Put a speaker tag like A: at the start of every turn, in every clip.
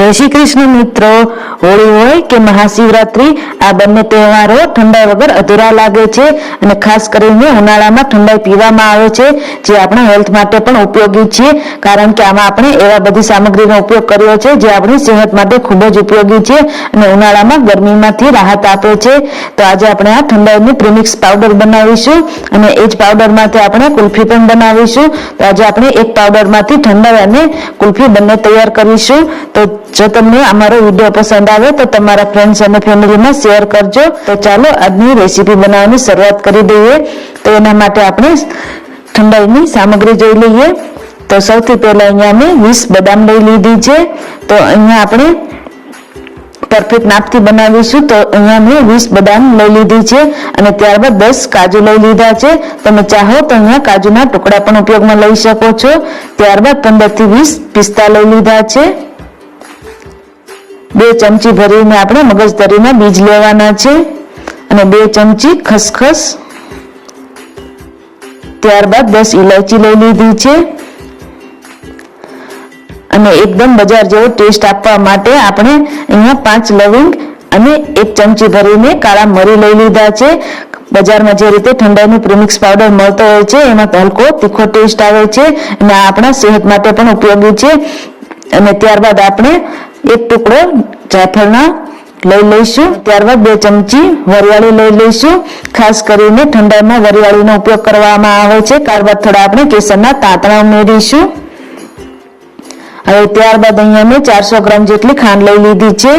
A: જય શ્રી કૃષ્ણ મિત્રો. હોળી હોય કે મહાશિવરાત્રી આ બંને તહેવારો ઠંડાઈ વગર અધૂરા લાગે છે અને ખાસ કરીને ઉનાળામાં ઠંડાઈ પીવામાં આવે છે, જે આપણા હેલ્થ માટે પણ ઉપયોગી છે, કારણ કે આમાં આપણે એવા બધી સામગ્રીનો ઉપયોગ કર્યો છે, જે આપણી સેહત માટે ખૂબ જ ઉપયોગી છે અને ઉનાળામાં ગરમીમાંથી રાહત આપે છે. તો આજે આપણે આ ઠંડાઈની પ્રીમિક્સ પાવડર બનાવીશું અને એ જ પાવડરમાંથી આપણે કુલ્ફી પણ બનાવીશું. તો આજે આપણે એક પાવડરમાંથી ઠંડાઈ અને કુલ્ફી બંને તૈયાર કરીશું. તો જો તમને અમારો વીડિયો પસંદ આવે તો તમારા ફ્રેન્ડ્સ અને ફેમિલીમાં શેર કરજો. તો ચાલો, આજની રેસીપી બનાવવાની શરૂઆત કરી દઈએ. તો એના માટે આપણે ઠંડાઈની સામગ્રી જોઈ લઈએ. તો સૌથી પહેલાં અહીંયા મેં વીસ બદામ લઈ લીધી છે. તો અહીંયા આપણે પરફેક્ટ નાપથી બનાવીશું. તો અહીંયા મેં વીસ બદામ લઈ લીધી છે અને ત્યારબાદ દસ કાજુ લઈ લીધા છે. તમે ચાહો તો અહીંયા કાજુના ટુકડા પણ ઉપયોગમાં લઈ શકો છો. ત્યારબાદ પંદરથી વીસ પિસ્તા લઈ લીધા છે. બે ચમચી ભરીને આપણે મગજતરીના બીજ લેવાના છે. અને બે ચમચી ખસખસ. ત્યારબાદ દસ ઇલાયચી લઈ લીધી છે. અને એકદમ બજાર જેવો ટેસ્ટ આપવા માટે આપણે અહીંયા પાંચ લવિંગ અને એક ચમચી ભરીને કાળા મરી લઈ લીધા છે. બજારમાં જે રીતે ઠંડાઈનું પ્રીમિક્સ પાવડર મળતો હોય છે, એમાં હલકો તીખો ટેસ્ટ આવે છે. અને આપણા સેહત માટે પણ ઉપયોગી છે. અને ત્યારબાદ આપણે એક ટુકડો જાયફળના લઈ લઈશું. ત્યારબાદ બે ચમચી વરિયાળી લઈ લઈશું. ખાસ કરીને ઠંડાઈમાં વરિયાળીનો ઉપયોગ કરવામાં આવે છે. ત્યારબાદ થોડા આપણે કેસરના તાંતણા ઉમેરીશું. હવે ત્યારબાદ અહીંયા મેં ચારસો ગ્રામ જેટલી ખાંડ લઈ લીધી છે.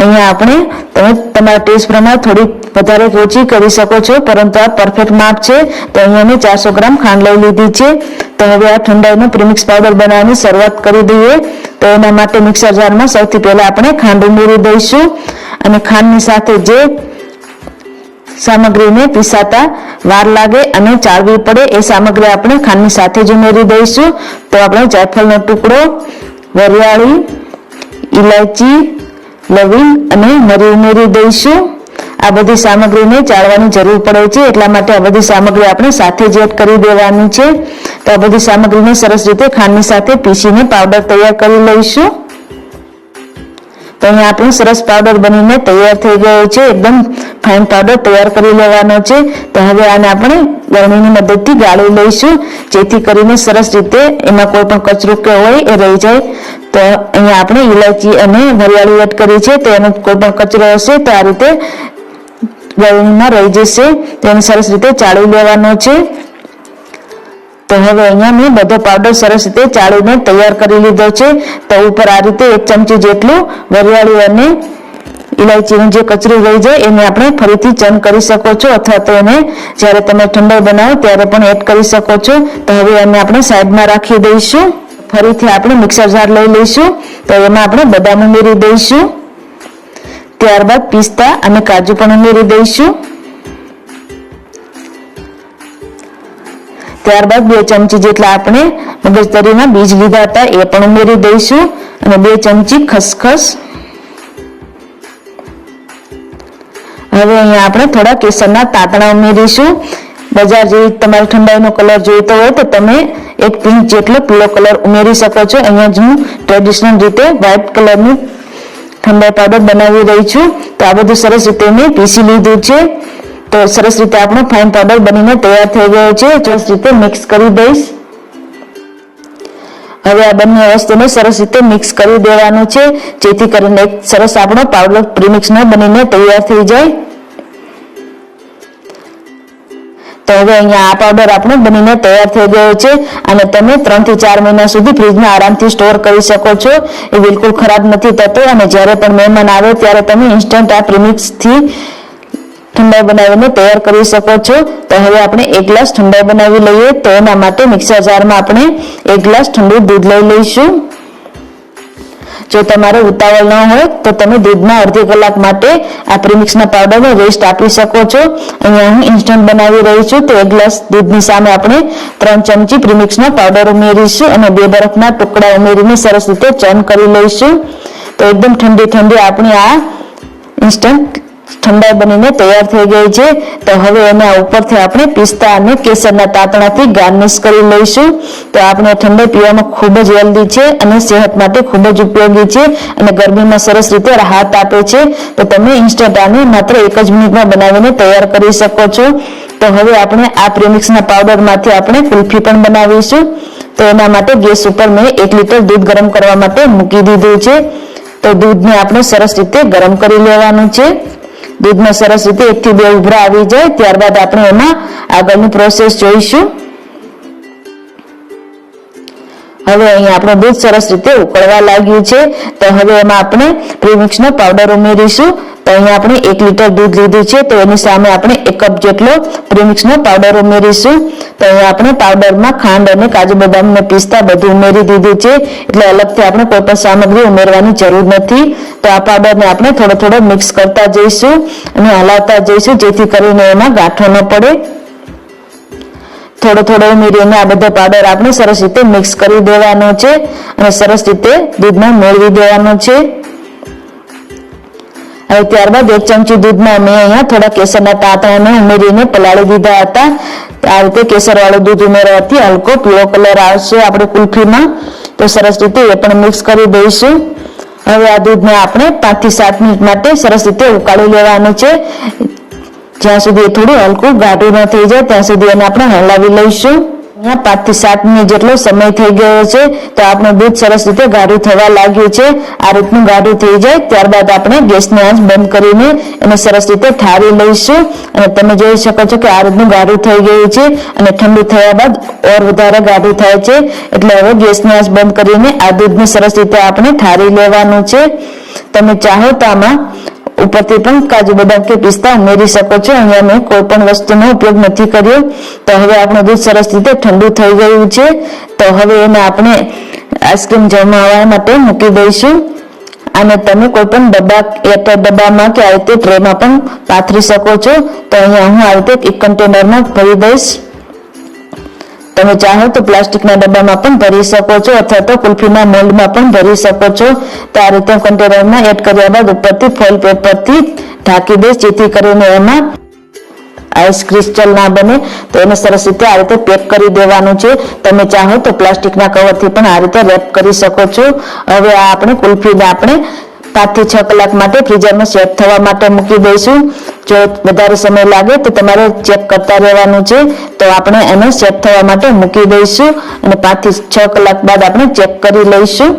A: અહીંયા આપણે તમે તમારા ટેસ્ટ પ્રમાણે થોડી વધારે ઓછી કરી શકો છો, પરંતુ આ પરફેક્ટ માપ છે. તો અહીંયા મેં ચારસો ગ્રામ ખાંડ લઈ લીધી છે. તો હવે આ ઠંડાઈનો પ્રીમિક્સ પાવડર બનાવવાની શરૂઆત કરી દઈએ. તો એના માટે મિક્સર જારમાં સૌથી પહેલાં આપણે ખાંડ ઉમેરી દઈશું અને ખાંડની સાથે જે સામગ્રીને પીસાતા વાર લાગે અને ચાળવી પડે એ સામગ્રી આપણે ખાંડની સાથે જ ઉમેરી દઈશું. તો આપણે જાયફળનો ટુકડો, વરિયાળી ઇલાયચી લવિંગ અને મરી ઉમેરી દઈશું. આ બધી સામગ્રીને ચાળવાની જરૂર પડે છે, એટલા માટે આ બધી સામગ્રી આપણે સાથે જ એડ કરી દેવાની છે. તો આ બધી સામગ્રીને સરસ રીતે ખાંડની સાથે પીસીને પાવડર તૈયાર કરી લઈશું. તો અહીંયા આપણો સરસ પાવડર બનીને તૈયાર થઈ ગયો છે. એકદમ ફાઇન પાવડર તૈયાર કરી લેવાનો છે. તો હવે આને આપણે ગરમીની મદદથી ગાળી લઈશું. જેથી કરીને સરસ રીતે એમાં કોઈ પણ કચરો કે હોય એ રહી જાય. તો અહીંયા આપણે ઇલાયચી અને વરિયાળી એડ કરી છે. તો એનો કોઈ પણ કચરો હશે તો આ રીતે ગરણીમાં રહી જશે. તો સરસ રીતે ચાળી લેવાનો છે. તો હવે અહીંયા મેં બધો પાવડર સરસ રીતે ચાળીને તૈયાર કરી લીધો છે. તો ઉપર આ રીતે એક ચમચી જેટલું વરિયાળી અને ઇલાયચીનું જે કચરું રહી જાય એને આપણે ફરીથી ચન કરી શકો છો અથવા તો એને જ્યારે તમે ઠંડો બનાવો ત્યારે પણ એડ કરી શકો છો. તો હવે એને આપણે સાઈડમાં રાખી દઈશું. ફરીથી આપણે મિક્સર જાર લઈ લઈશું. તો એમાં આપણે બદામ ઉમેરી દઈશું. ત્યારબાદ પિસ્તા અને કાજુ પણ ઉમેરી દઈશું. ત્યારબાદ બે ચમચી જેટલા આપણે મગજતરીના બીજ લીધા હતા, એ પણ ઉમેરી દઈશું. અને બે ચમચી ખસખસ. હવે અહીંયા આપણે થોડા કેસરના તાતણા ઉમેરીશું. બજાર જેવી તમારે ઠંડાઈનો કલર જોઈતો હોય તો તમે એક પિંક જેટલો પીળો કલર ઉમેરી શકો છો. અહીંયા જ હું ટ્રેડિશનલ રીતે વ્હાઇટ કલરનું ઠંડાઈ પાવડર બનાવી રહી છું. તો આ બધું સરસ રીતે મેં પીસી લીધું છે. તો સરસ રીતે આપણો ફાઇન પાવડર બનીને તૈયાર થઈ ગયો છે. સરસ રીતે મિક્સ કરી દઈશ. હવે આ બંને વસ્તુને સરસ રીતે મિક્સ કરી દેવાનું છે. જેથી કરીને એક સરસ આપણો પાવડર પ્રીમિક્સનો બનીને તૈયાર થઈ જાય. તો હવે અહીંયા આ પાવડર આપણો બનીને તૈયાર થઈ ગયો છે અને તમે ત્રણથી ચાર મહિના સુધી ફ્રીજમાં આરામથી સ્ટોર કરી શકો છો. એ બિલકુલ ખરાબ નથી થતો અને જ્યારે પણ મહેમાન આવે ત્યારે તમે ઇન્સ્ટન્ટ આ પ્રીમિક્સથી ઠંડાઈ બનાવીને તૈયાર કરી શકો છો. તો હવે આપણે એક ગ્લાસ ઠંડાઈ બનાવી લઈએ. તો એના માટે મિક્સર જારમાં આપણે એક ગ્લાસ ઠંડુ દૂધ લઈ લઈશું. જો તમારે ઉતાવળ ન હોય, તો તમે દૂધમાં અડધી કલાક માટે આ પ્રીમિક્સના પાવડરને રેસ્ટ આપી શકો છો. અહીંયા હું ઇન્સ્ટન્ટ બનાવી રહી છું. તો એક ગ્લાસ દૂધની સામે આપણે ત્રણ ચમચી પ્રીમિક્સનો પાવડર ઉમેરીશું અને બે બરફના ટુકડા ઉમેરીને સરસ રીતે ચર્ન કરી લઈશું. તો એકદમ ઠંડી ઠંડી આપણી આ ઇન્સ્ટન્ટ ઠંડાઈ બનીને તૈયાર થઈ ગઈ છે. તો હવે એના ઉપરથી આપણે પિસ્તા અને કેસરના તાતણાથી ગાર્નિશ કરી લઈશું. તો આપણે ઠંડાઈ પીવામાં ખૂબ જ હેલ્ધી છે અને સેહત માટે ખૂબ જ ઉપયોગી છે અને ગરમીમાં સરસ રીતે રાહત આપે છે. તો તમે ઇન્સ્ટન્ટ આને માત્ર એક જ મિનિટમાં બનાવીને તૈયાર કરી શકો છો. તો હવે આપણે આ પ્રેમિક્સના પાવડરમાંથી આપણે કુલ્ફી પણ બનાવીશું. તો એના માટે ગેસ ઉપર મેં એક લીટર દૂધ ગરમ કરવા માટે મૂકી દીધું છે. તો દૂધને આપણે સરસ રીતે ગરમ કરી લેવાનું છે. દૂધમાં સરસ રીતે એકથી બે ઉભરા આવી જાય. ત્યારબાદ આપણે એમાં આગળની પ્રોસેસ જોઈશું. હવે અહીંયા આપણું દૂધ સરસ રીતે ઉકળવા લાગ્યું છે. તો હવે એમાં આપણે પ્રીમિક્સનો પાવડર ઉમેરીશું. તો અહીંયા આપણે એક લીટર દૂધ લીધું છે. તો એની સામે આપણે એક કપ જેટલો પ્રીમિક્સનો પાવડર ઉમેરીશું. તો આપણે પાવડરમાં ખાંડ અને કાજુ બદામ ને પિસ્તા બધું ઉમેરી દીધું છે. એટલે અલગથી આપણે કોઈ પણ સામગ્રી ઉમેરવાની જરૂર નથી. તો આ પાવડરને આપણે થોડો થોડો મિક્સ કરતા જઈશું અને હલાવતા જઈશું જેથી કરીને એમાં ગાંઠો ન પડે. થોડો થોડો ઉમેરીને આ બધો પાવડર આપણે સરસ રીતે મિક્સ કરી દેવાનો છે અને સરસ રીતે દૂધમાં મેળવી દેવાનો છે. હવે ત્યારબાદ એક ચમચી દૂધમાં મેં અહીંયા થોડા કેસરના તાતણાને ઉમેરીને પલાળી દીધા હતા. આ રીતે કેસર વાળું દૂધ ઉમેરવાથી હલકો પીળો કલર આવશે આપણે કુલ્ફીમાં. તો સરસ રીતે એ પણ મિક્સ કરી દઈશું. હવે આ દૂધને આપણે પાંચથી સાત મિનિટ માટે સરસ રીતે ઉકાળી લેવાનું છે. જ્યાં સુધી થોડું હલકું ગાઢું ન થઈ જાય, ત્યાં સુધી એને આપણે હલાવી લઈશું. અહીંયા પાંચથી સાત મિનિટ જેટલો સમય થઈ ગયો છે, તો આપણું દૂધ સરસ રીતે ગાઢું થવા લાગ્યું છે. આ રીતનું ગાઢું થઈ જાય, ત્યારબાદ આપણે ગેસની આંચ બંધ કરીને એને સરસ રીતે ઠારી લઈશું. અને તમે જોઈ શકો છો કે આ રીતનું ગાઢું થઈ ગયું છે અને ઠંડુ થયા બાદ ઓર વધારે ગાઢું થાય છે. એટલે હવે ગેસની આંચ બંધ કરીને આ દૂધને સરસ રીતે આપણે ઠારી લેવાનું છે. તમે ચાહો તો આમાં ઉપરથી પણ કાજુ બદામ કે પિસ્તા ઉમેરી શકો છો. અહીંયા મેં કોઈ પણ વસ્તુનો ઉપયોગ નથી કર્યો. તો હવે આપણું દૂધ સરસ રીતે ઠંડુ થઈ ગયું છે. તો હવે એને આપણે આઈસ્ક્રીમ જમાવવા માટે મૂકી દઈશું. અને તમે કોઈ પણ ડબ્બા એરટાઈટ ડબ્બામાં કે આ રીતે ટ્રેમાં પણ પાથરી શકો છો. તો અહીંયા હું આ રીતે એક કન્ટેનરમાં ભરી દઈશ. તમે ચાહો તો પ્લાસ્ટિકના ડબ્બામાં પણ ભરી શકો છો અથવા તો કુલ્ફીના મોલ્ડમાં પણ ભરી શકો છો. તો આ રીતે કન્ટેનરમાં એડ કર્યા બાદ ઉપરથી ફોઇલ પેપરથી ઢાંકી દઈશ, જેથી કરીને એમાં આઈસ ક્રિસ્ટલ ના બને. તો એને સરસ રીતે આ રીતે પેક કરી દેવાનું છે. તમે ચાહો તો પ્લાસ્ટિકના કવરથી પણ આ રીતે રેપ કરી શકો છો. હવે આ આપણે કુલ્ફીને આપણે પાંચથી છ કલાક માટે ફ્રીઝરમાં સેટ થવા માટે મૂકી દઈશું. જો વધારે સમય લાગે તો તમારે ચેક કરતા રહેવાનું છે. તો આપણે એને સેટ થવા માટે મૂકી દઈશું અને પાંચથી છ કલાક બાદ આપણે ચેક કરી લઈશું.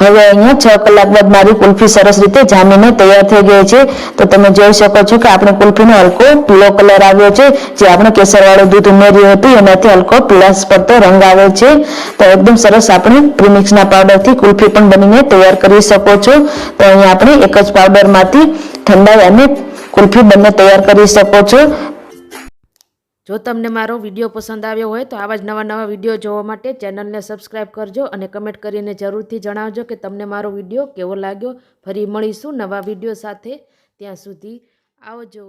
A: હવે અહીંયા છ કલાક બાદ મારી કુલ્ફી સરસ રીતે જામીને તૈયાર થઈ ગઈ છે. તો તમે જોઈ શકો છો કે આપણે કુલ્ફીનો હલકો પીળો કલર આવ્યો છે, જે આપણે કેસરવાળું દૂધ ઉમેર્યું હતું, એનાથી હલકો પીળાશ પડતો રંગ આવે છે. તો એકદમ સરસ આપણે પ્રીમિક્સના પાવડરથી કુલ્ફી પણ બનીને તૈયાર કરી શકો છો. તો અહીંયા આપણે એક જ પાવડરમાંથી ઠંડાઈ અને કુલ્ફી બંને તૈયાર કરી શકો છો.
B: જો તમને મારો વીડિયો પસંદ આવ્યો હોય તો આવા જ નવા નવા વીડિયો જોવા માટે ચેનલને સબસ્ક્રાઈબ કરજો અને કમેન્ટ કરીને જરૂરથી જણાવજો કે તમને મારો વીડિયો કેવો લાગ્યો. ફરી મળીશું નવા વીડિયો સાથે. ત્યાં સુધી આવજો.